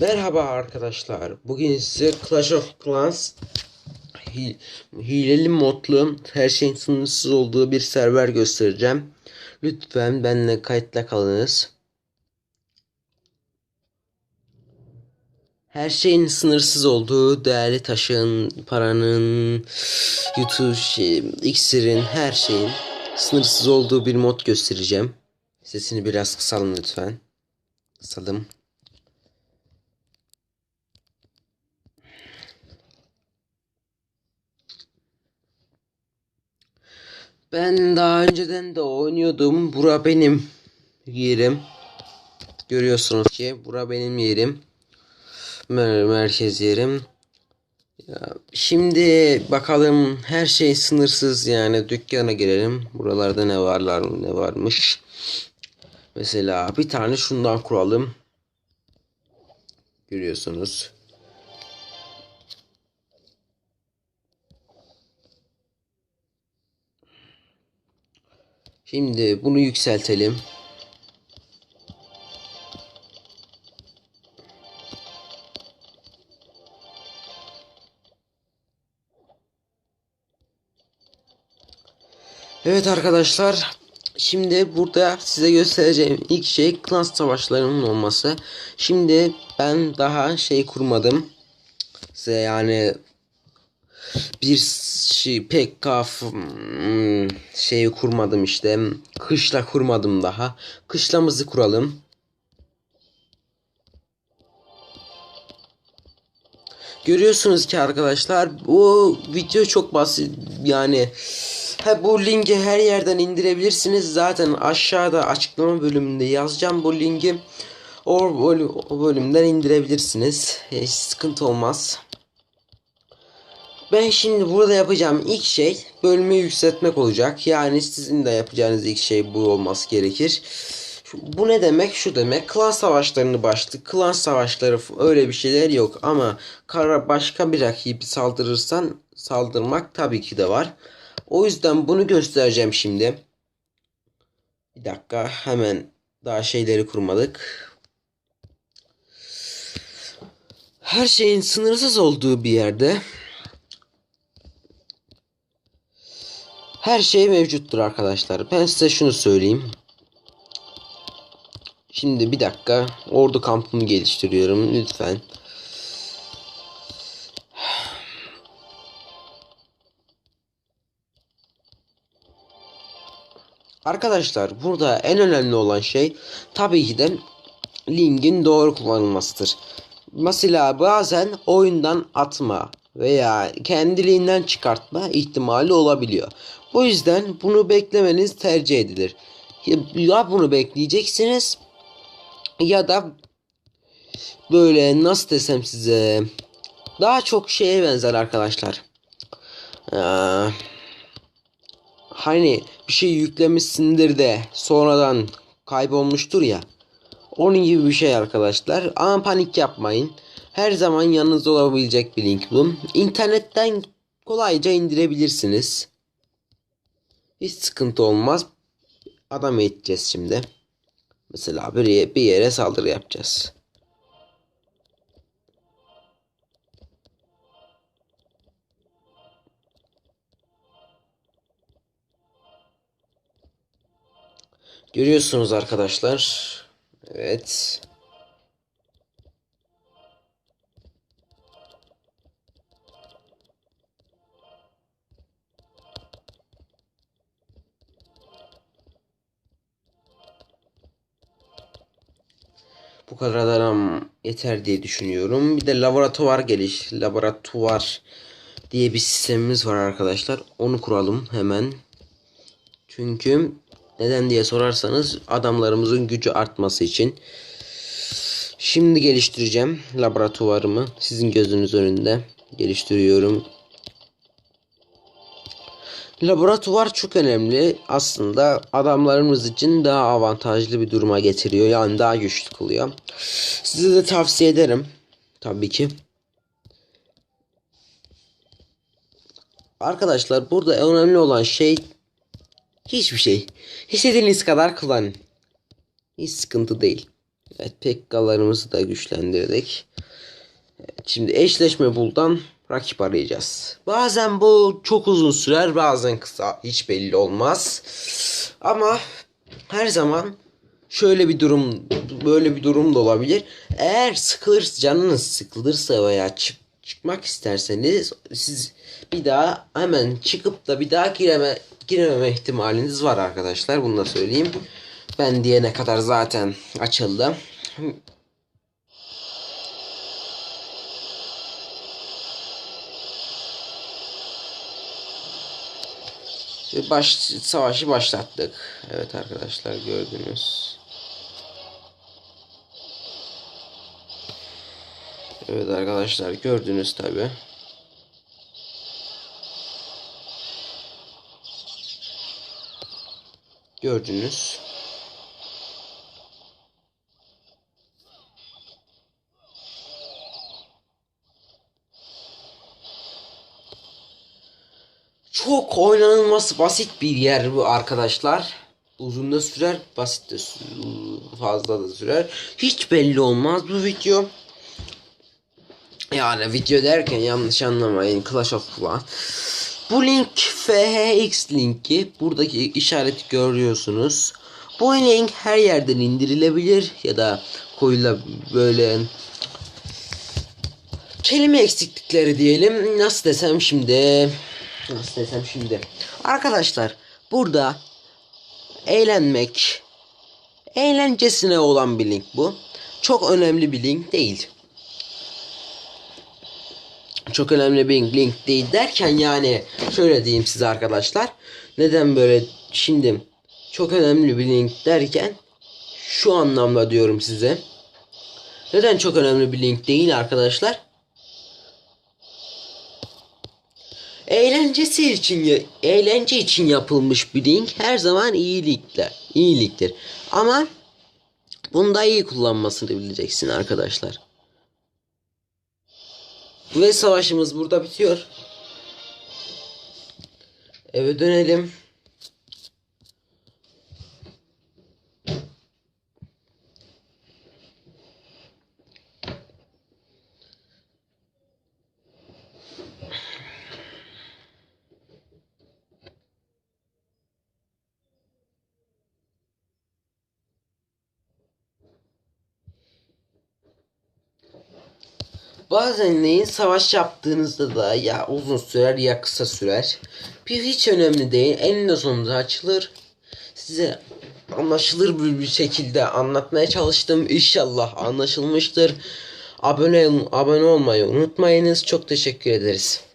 Merhaba arkadaşlar. Bugün size Clash of Clans hi- hileli modlu her şeyin sınırsız olduğu bir server göstereceğim. Lütfen benimle kayıtla kalınız. Her şeyin sınırsız olduğu, değerli taşın, paranın, YouTube, şey, iksirin, her şeyin sınırsız olduğu bir mod göstereceğim. Sesini biraz kısalım lütfen. Kısalım. Ben daha önceden de oynuyordum. Bura benim yerim. Görüyorsunuz ki bura benim yerim. Mer merkez yerim. Ya, şimdi bakalım her şey sınırsız yani dükkana girelim. Buralarda ne varlar ne varmış. Mesela bir tane şundan kuralım. Görüyorsunuz. Şimdi bunu yükseltelim. Evet arkadaşlar. Şimdi burada size göstereceğim ilk şey klan savaşlarının olması. Şimdi ben daha şey kurmadım. Size yani bir şey pek kaf hmm, şeyi kurmadım işte. Kışla kurmadım daha. Kışlamızı kuralım. Görüyorsunuz ki arkadaşlar bu video çok basit yani ha, bu linki her yerden indirebilirsiniz zaten aşağıda açıklama bölümünde yazacağım bu linki o bölümden indirebilirsiniz hiç sıkıntı olmaz. Ben şimdi burada yapacağım ilk şey bölümü yükseltmek olacak. Yani sizin de yapacağınız ilk şey bu olması gerekir. Bu ne demek? Şu demek. Klan savaşlarını başlık. Klan savaşları öyle bir şeyler yok ama kara başka bir rakibi saldırırsan saldırmak tabii ki de var. O yüzden bunu göstereceğim şimdi. Bir dakika hemen daha şeyleri kurmadık. Her şeyin sınırsız olduğu bir yerde Her şey mevcuttur arkadaşlar. Ben size şunu söyleyeyim. Şimdi bir dakika. Ordu kampımı geliştiriyorum. Lütfen. Arkadaşlar burada en önemli olan şey tabii ki de linkin doğru kullanılmasıdır. Mesela bazen oyundan atma veya kendiliğinden çıkartma ihtimali olabiliyor. Bu yüzden bunu beklemeniz tercih edilir. Ya- bunu bekleyeceksiniz ya da böyle nasıl desem size daha çok şeye benzer arkadaşlar. Ee, hani bir şey yüklemişsindir de sonradan kaybolmuştur ya. Onun gibi bir şey arkadaşlar. Ama panik yapmayın. Her zaman yanınızda olabilecek bir link bu. İnternetten kolayca indirebilirsiniz. Hiç sıkıntı olmaz. Adam eğiteceğiz şimdi. Mesela bir, bir yere saldırı yapacağız. Görüyorsunuz arkadaşlar. Evet. Bu kadar adam yeter diye düşünüyorum. Bir de laboratuvar geliş, laboratuvar diye bir sistemimiz var arkadaşlar. Onu kuralım hemen. Çünkü neden diye sorarsanız adamlarımızın gücü artması için. Şimdi geliştireceğim laboratuvarımı. Sizin gözünüz önünde geliştiriyorum. Laboratuvar çok önemli. Aslında adamlarımız için daha avantajlı bir duruma getiriyor. Yani daha güçlü kılıyor. Size de tavsiye ederim. Tabii ki. Arkadaşlar burada önemli olan şey hiçbir şey. İstediğiniz kadar kullanın. Hiç sıkıntı değil. Evet pekkalarımızı da güçlendirdik. Evet, şimdi eşleşme buldan rakip arayacağız. Bazen bu çok uzun sürer bazen kısa hiç belli olmaz. Ama her zaman şöyle bir durum böyle bir durum da olabilir. Eğer sıkılır canınız sıkılırsa veya çık, çıkmak isterseniz siz bir daha hemen çıkıp da bir daha gireme girememe ihtimaliniz var arkadaşlar. Bunu da söyleyeyim. Ben diyene kadar zaten açıldı. Baş, savaşı başlattık. Evet arkadaşlar gördünüz. Evet arkadaşlar gördünüz tabi. Gördünüz. Çok oynanılması basit bir yer bu arkadaşlar. Uzun da sürer, basit de fazla da sürer. Hiç belli olmaz bu video. Yani video derken yanlış anlamayın Clash of Clans. Bu link FHX linki. Buradaki işareti görüyorsunuz. Bu link her yerden indirilebilir ya da koyula böyle kelime eksiklikleri diyelim. Nasıl desem şimdi? Nasıl desem şimdi? Arkadaşlar burada eğlenmek eğlencesine olan bir link bu. Çok önemli bir link değil. Çok önemli bir link değil derken yani şöyle diyeyim size arkadaşlar. Neden böyle şimdi çok önemli bir link derken şu anlamda diyorum size. Neden çok önemli bir link değil arkadaşlar? Eğlencesi için eğlence için yapılmış bir link her zaman iyilikler, iyiliktir. Ama bunu da iyi kullanmasını bileceksin arkadaşlar. Ve savaşımız burada bitiyor. Eve dönelim. Bazen neyin savaş yaptığınızda da ya uzun sürer ya kısa sürer. Bir hiç önemli değil. Eninde sonunda açılır. Size anlaşılır bir, bir şekilde anlatmaya çalıştım. İnşallah anlaşılmıştır. Abone abone olmayı unutmayınız. Çok teşekkür ederiz.